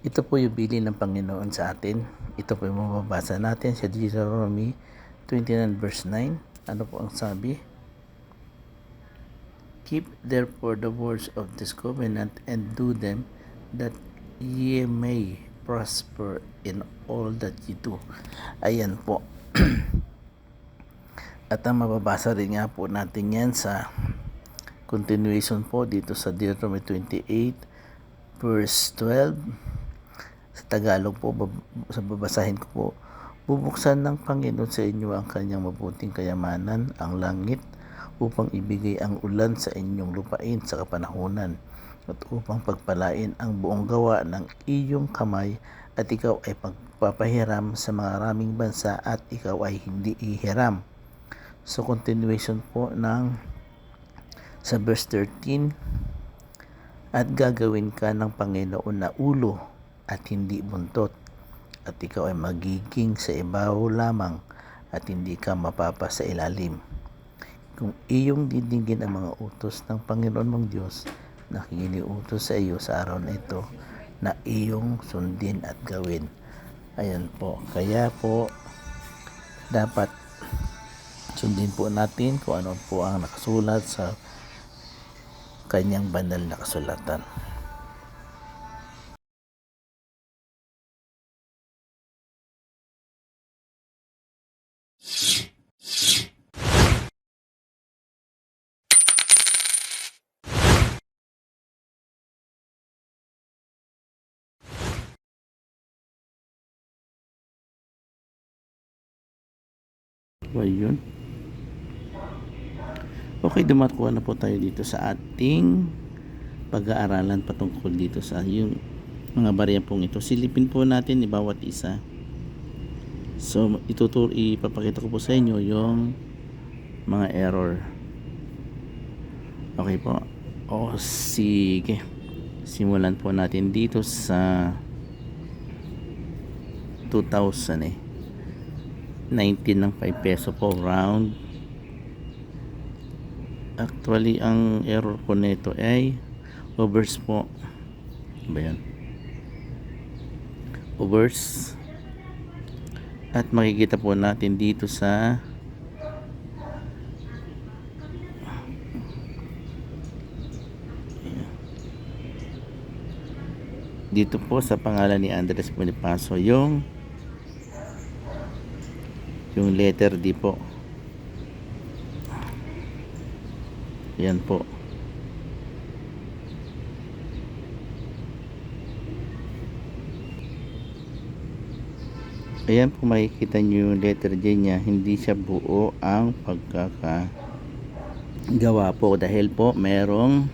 Ito po yung bili ng Panginoon sa atin. Ito po yung mababasa natin sa Deuteronomy 29 verse 9. Ano po ang sabi? Keep therefore the words of this covenant and do them that ye may prosper in all that ye do. Ayan po. At ang mababasa rin nga po natin yan sa continuation po dito sa Deuteronomy 28 verse 12 sa Tagalog po, sa babasahin ko po, bubuksan ng Panginoon sa inyo ang kanyang mabuting kayamanan, ang langit, upang ibigay ang ulan sa inyong lupain sa kapanahunan, at upang pagpalain ang buong gawa ng iyong kamay, at ikaw ay pagpapahiram sa mga maraming bansa at ikaw ay hindi ihiram. So continuation po ng sa verse 13, at gagawin ka ng Panginoon na ulo at hindi buntot, at ikaw ay magiging sa ibabaw lamang at hindi ka mapapa sa ilalim. Kung iyong didinggin ang mga utos ng Panginoon mong Diyos na iniutos sa iyo sa araw na ito na iyong sundin at gawin. Ayan po. Kaya po, dapat sundin po natin kung ano po ang nakasulat sa kanyang banal na kasulatan. Ba yun? Okay, dumakuha na po tayo dito sa ating pag-aaralan patungkol dito sa yung mga barya pong ito. Silipin po natin ni bawat isa. So, itutur ipapakita ko po sa inyo yung mga error. Okay po. O, sige. Simulan po natin dito sa 2,000 eh. 19 ng 5 peso po round. Actually ang error po nito ay overs po. Ano ba yan? Overs. At makikita po natin dito sa dito po sa pangalan ni Andres Bonifacio yung yung letter D po. Yan po. Ayan po makikita nyo yung letter J nya hindi siya buo ang pagkaka gawa po dahil po merong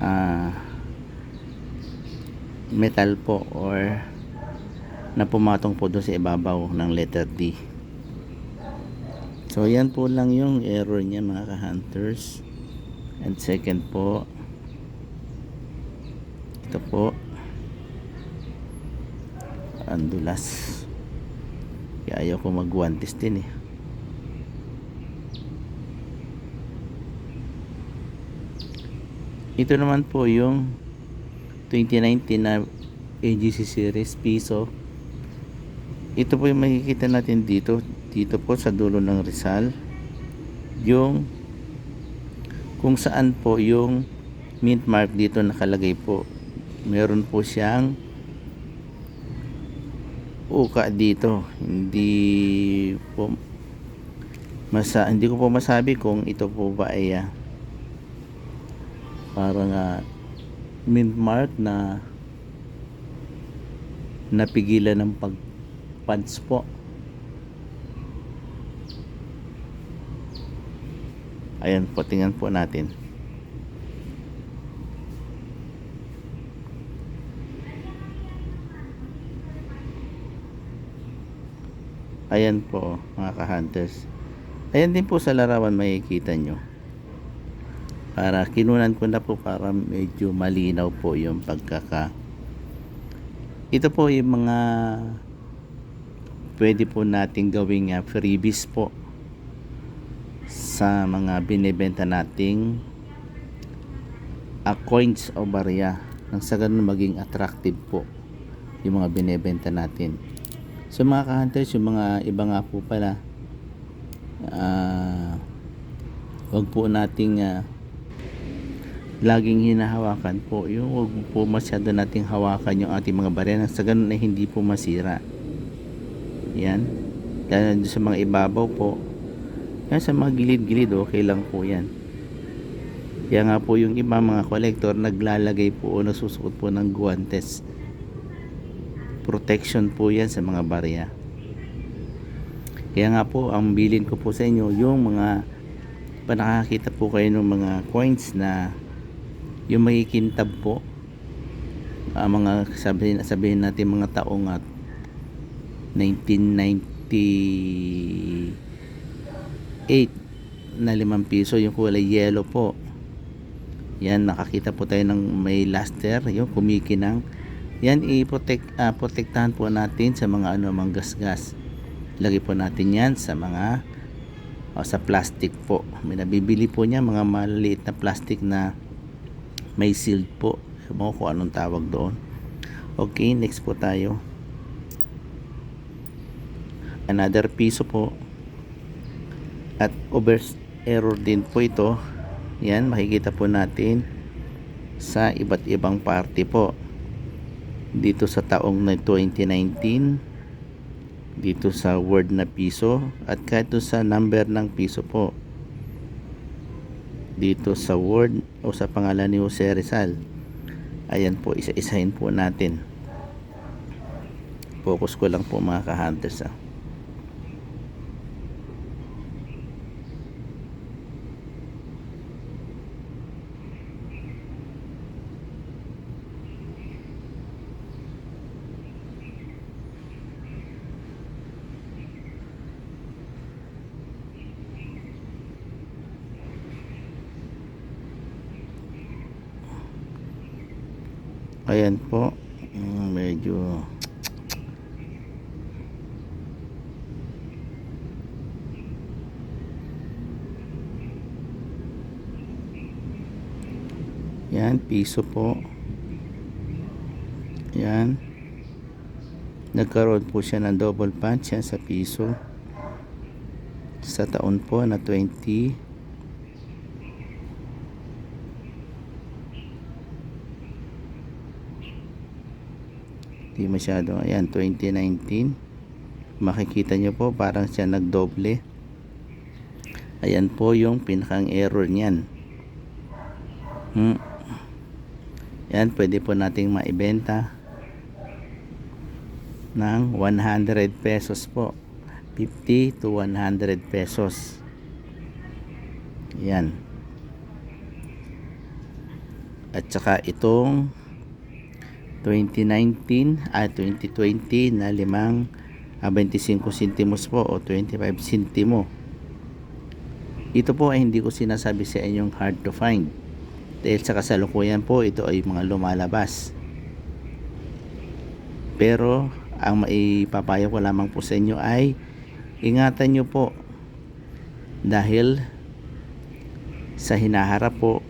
ah metal po or na pumatong po doon sa ibabaw ng letter D. So yan po lang yung error niya mga ka-hunters. And second po, ito po, ang dulas. Kaya ayaw ko mag-guantes din eh. Ito naman po yung 2019 na AGC series piso ito po yung makikita natin dito dito po sa dulo ng Rizal. Yung kung saan po yung mint mark dito nakalagay po. Meron po siyang uka dito. Hindi po masa hindi ko po masabi kung ito po ba ay uh, parang uh, mint mark na napigilan ng pag pads po. Ayan po tingnan po natin. Ayan po mga ka-hunters. Ayan din po sa larawan makikita nyo. Para kinunan ko na po para medyo malinaw po yung pagkaka ito po yung mga pwede po nating gawing uh, freebies po sa mga binebenta nating uh, coins o barya nang sa ganun maging attractive po yung mga binebenta natin. So mga ka-hunters, yung mga iba nga po pala, ah, wag po nating ah, laging hinahawakan po. Yung wag po masyado nating hawakan yung ating mga barya nang sa ganun ay hindi po masira. Yan. Lalo sa mga ibabaw po. Yan sa mga gilid-gilid, okay lang po yan. Kaya nga po yung iba mga kolektor naglalagay po o nagsusuot po ng guantes. Protection po yan sa mga barya. Kaya nga po ang bilin ko po sa inyo yung mga pa nakakita po kayo ng mga coins na yung makikintab po ah, mga sabihin, sabihin natin mga taong at 1998 na 5 piso yung kulay yellow po. Yan nakakita po tayo ng may luster yung kumikinang. Yan i-protect ah, protektahan po natin sa mga ano mga gasgas. Lagay po natin yan sa mga o sa plastic po. May nabibili po niya mga maliliit na plastic na may sealed po. Mo kung anong tawag doon. Okay next po tayo another piso po. At over error din po ito. Yan makikita po natin sa iba't ibang party po. Dito sa taong na 2019 dito sa word na piso at kahit sa number ng piso po. Dito sa word o sa pangalan ni Jose Rizal. Ayan po isa-isahin po natin. Focus ko lang po mga ka-hunters ah. Ayan po. Mm, medyo yan piso po. Yan. Nagkaroon po siya ng double punch yan sa piso. Sa taon po na 20 Di masyado. Ayan, 2019. Makikita nyo po, parang siya nagdoble. Ayan po yung pinakang error niyan. Hmm. Yan, pwede po nating maibenta ng 100 pesos po. 50 to 100 pesos. Yan. At saka itong 2019 at 2020 na limang ah, 25 centimos po o 25 centimo. Ito po ay hindi ko sinasabi sa inyong hard to find. Dahil sa kasalukuyan po ito ay mga lumalabas. Pero ang maipapayo ko lamang po sa inyo ay ingatan nyo po dahil sa hinaharap po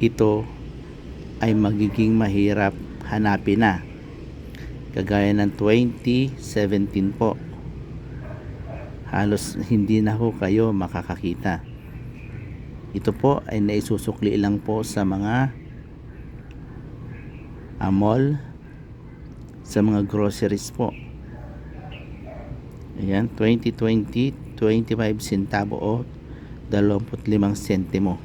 ito ay magiging mahirap hanapin na. Kagaya ng 2017 po. Halos hindi na ho kayo makakakita. Ito po ay naisusukli lang po sa mga mall sa mga groceries po. Ayan 2020 25 centavo o 25 sentimo.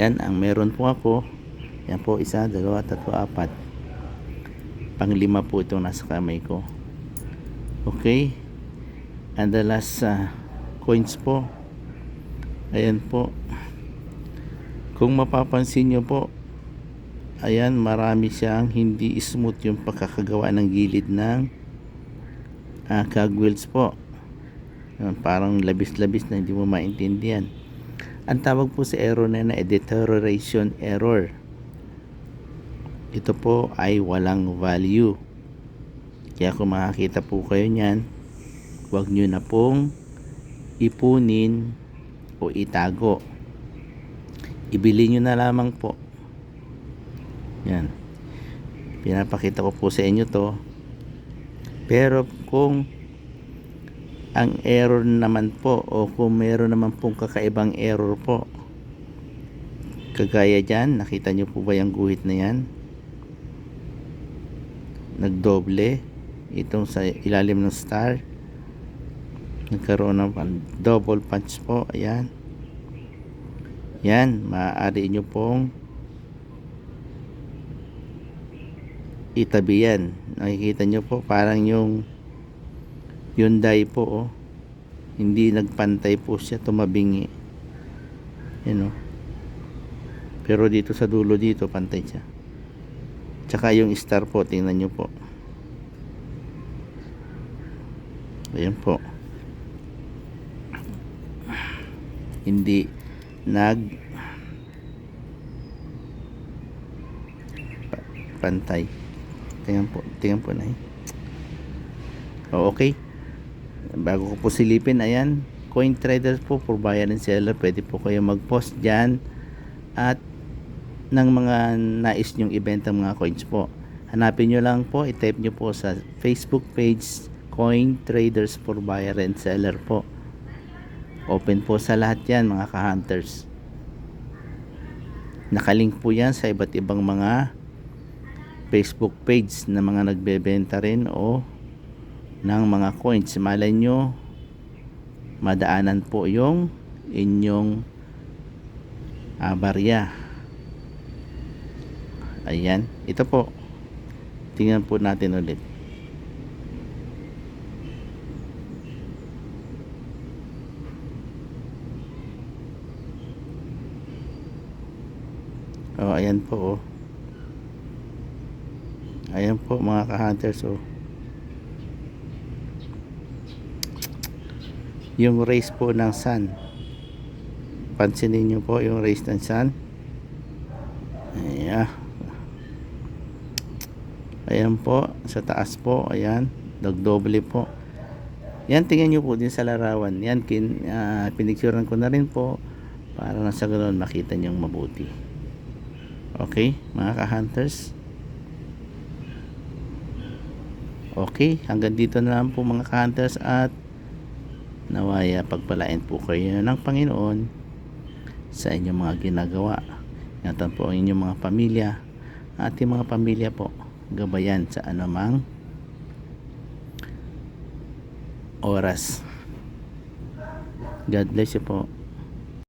Yan ang meron po ako yan po, isa, dalawa, tatlo, apat. Panglima po itong nasa kamay ko. Okay. And the last uh, coins po. Ayan po. Kung mapapansin nyo po, ayan, marami siyang hindi smooth yung pagkakagawa ng gilid ng uh, cogwheels po. Ayan, parang labis-labis na hindi mo maintindihan. Ang tawag po sa error na na deterioration error ito po ay walang value kaya kung makakita po kayo nyan huwag nyo na pong ipunin o itago ibili nyo na lamang po Yan. Pinapakita ko po sa inyo to. Pero kung ang error naman po o kung meron naman pong kakaibang error po kagaya dyan nakita nyo po ba yung guhit na yan nagdoble itong sa ilalim ng star nagkaroon ng double punch po ayan yan maaari nyo pong itabi yan nakikita nyo po parang yung Hyundai po oh. Hindi nagpantay po siya, tumabingi. Yan oh. Pero dito sa dulo dito pantay siya. Tsaka yung star po, tingnan nyo po. Ayan po. Hindi nag pa- pantay. Tingnan po, tingnan po na eh. Oh, okay bago ko po silipin ayan coin traders po for buyer and seller pwede po kayo mag post dyan at ng mga nais nyong ibenta mga coins po hanapin nyo lang po i-type nyo po sa facebook page coin traders for buyer and seller po open po sa lahat yan mga ka-hunters nakalink po yan sa iba't ibang mga facebook page na mga nagbebenta rin o ng mga coins. Malay nyo, madaanan po yung inyong ah, barya. Ayan. Ito po. Tingnan po natin ulit. Oh, ayan po oh. Ayan po mga ka-hunters oh. yung race po ng sun pansinin nyo po yung race ng sun ayan ayan po sa taas po ayan nagdoble po. Yan tingnan nyo po din sa larawan. Yan kin, uh, pinicturean ko na rin po para na sa ganoon makita nyo mabuti. Okay mga ka-hunters? Okay hanggang dito na lang po mga ka-hunters at nawaya pagpalain po kayo ng Panginoon sa inyong mga ginagawa. Ingatan po ang inyong mga pamilya. Ating mga pamilya po gabayan sa anumang oras. God bless you po